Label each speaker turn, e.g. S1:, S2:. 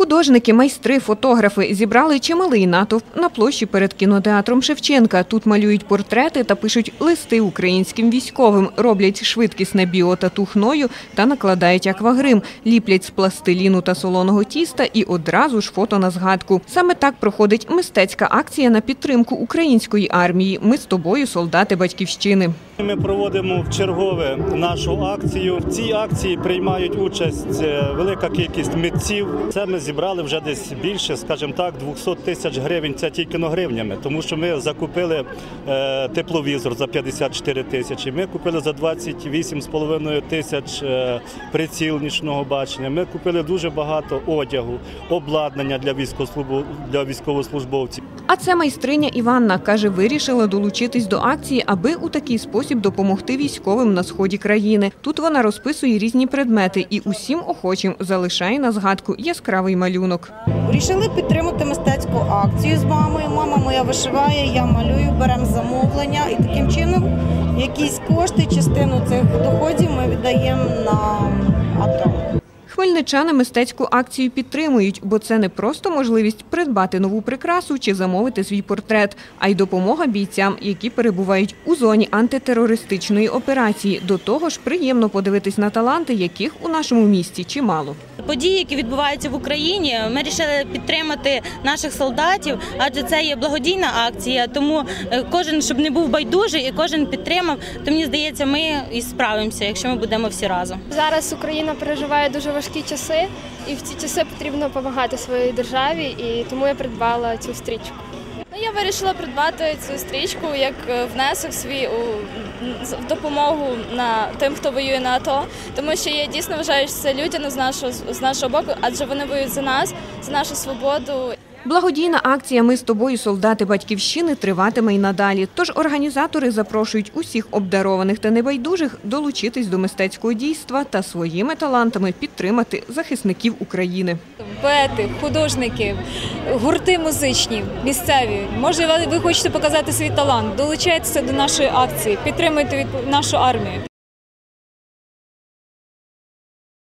S1: Художники, майстри, фотографи зібрали чималий натовп на площі перед кінотеатром Шевченка. Тут малюють портрети та пишуть листи українським військовим, роблять швидкісне біотату хною та накладають аквагрим, ліплять з пластиліну та солоного тіста і одразу ж фото на згадку. Саме так проходить мистецька акція на підтримку української армії. Ми з тобою, солдати батьківщини.
S2: Ми проводимо в чергове нашу акцію. В цій акції приймають участь е, велика кількість митців. Це ми зібрали вже десь більше, скажімо так, 200 тисяч гривень. Це тільки на гривнями, тому що ми закупили е, тепловізор за 54 тисячі. Ми купили за 28,5 тисяч е, приціл нічного бачення. Ми купили дуже багато одягу, обладнання для для військовослужбовців.
S1: А це майстриня Іванна каже, вирішила долучитись до акції, аби у такий спосіб допомогти військовим на сході країни. Тут вона розписує різні предмети і усім охочим залишає на згадку яскравий малюнок.
S3: Рішили підтримати мистецьку акцію з мамою. Мама моя вишиває, я малюю, беремо замовлення і таким чином якісь кошти, частину цих доходів ми віддаємо на АТО.
S1: Хмельничани мистецьку акцію підтримують, бо це не просто можливість придбати нову прикрасу чи замовити свій портрет, а й допомога бійцям, які перебувають у зоні антитерористичної операції. До того ж, приємно подивитись на таланти, яких у нашому місті чимало.
S4: Події, які відбуваються в Україні, ми вирішили підтримати наших солдатів, адже це є благодійна акція. Тому е, кожен, щоб не був байдужий і кожен підтримав, то мені здається, ми і справимося, якщо ми будемо всі разом.
S5: Зараз Україна переживає дуже важкі часи, і в ці часи потрібно допомагати своїй державі, і тому я придбала цю стрічку.
S6: Ну, я вирішила придбати цю стрічку як е, внесок свій у в допомогу на тим, хто воює на АТО, тому що я дійсно вважаю, що це людяно з нашого з нашого боку, адже вони воюють за нас, за нашу свободу.
S1: Благодійна акція Ми з тобою, солдати батьківщини, триватиме й надалі. Тож організатори запрошують усіх обдарованих та небайдужих долучитись до мистецького дійства та своїми талантами підтримати захисників України.
S7: поети, художники, гурти музичні, місцеві. Може, ви- хочете показати свій талант? Долучайтеся до нашої акції, підтримуйте нашу армію.